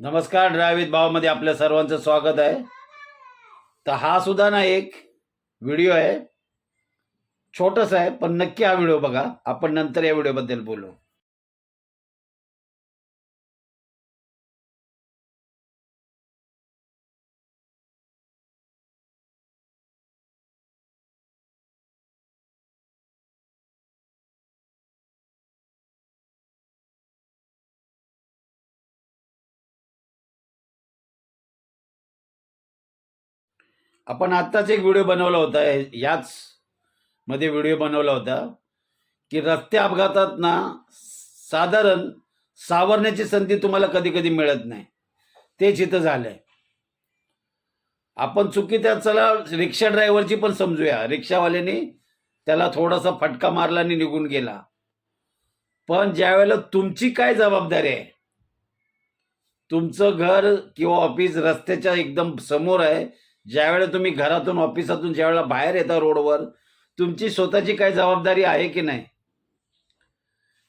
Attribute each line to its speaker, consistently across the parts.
Speaker 1: नमस्कार ड्रायविथ भावामध्ये आपल्या सर्वांचं स्वागत आहे. तर हा सुद्धा ना एक व्हिडिओ आहे. छोटस आहे पण नक्की हा व्हिडिओ बघा. आपण नंतर या व्हिडिओबद्दल बोलू. आपण आत्ताच एक व्हिडिओ बनवला होता याच मध्ये व्हिडिओ बनवला होता की रस्ते अपघातात ना साधारण सावरण्याची संधी तुम्हाला कधी कधी मिळत नाही. तेच इथं झालंय. आपण चुकी त्या चला रिक्षा ड्रायव्हरची पण समजूया. रिक्षावाल्याने त्याला थोडासा फटका मारला आणि निघून गेला. पण ज्यावेळेला तुमची काय जबाबदारी आहे? तुमचं घर किंवा ऑफिस रस्त्याच्या एकदम समोर आहे ज्यावेळेला तुम्ही घरातून ऑफिसातून ज्यावेळेला बाहेर येता रोडवर तुमची स्वतःची काही जबाबदारी आहे की नाही?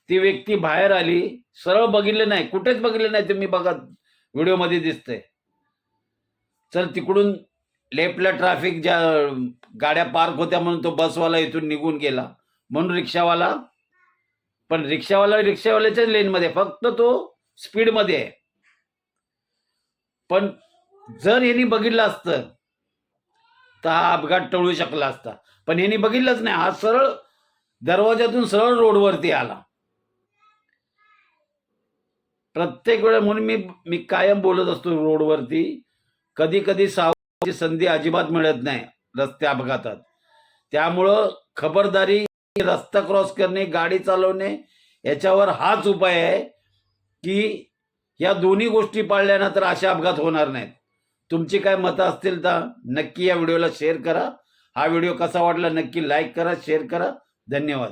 Speaker 1: ती व्यक्ती बाहेर आली सरळ बघितले नाही कुठेच बघितले नाही तुम्ही बघा व्हिडिओमध्ये दिसते चल तिकडून लेफ्टला ट्रॅफिक ज्या गाड्या पार्क होत्या म्हणून तो बसवाला इथून निघून गेला. म्हणून रिक्षावाला पण रिक्षावाला रिक्षावाल्याच्याच लेनमध्ये फक्त तो स्पीडमध्ये आहे. पण जर यांनी बघितलं असतं असता हा अपघात टळू शकला असता. पण यांनी बघितलंच नाही. हा सरळ दरवाजातून सरळ रोडवरती आला. प्रत्येक वेळा म्हणून मी मी कायम बोलत असतो रोडवरती. कधी कधी सावची संधी अजिबात मिळत नाही रस्ते अपघातात. त्यामुळं खबरदारी रस्ता क्रॉस करणे गाडी चालवणे याच्यावर हाच उपाय आहे की या दोन्ही गोष्टी पाळल्यानंतर तर असे अपघात होणार नाहीत. तुमची काय मतं असतील तर नक्की या व्हिडिओला शेअर करा. हा व्हिडिओ कसा वाटला नक्की लाईक करा शेअर करा. धन्यवाद.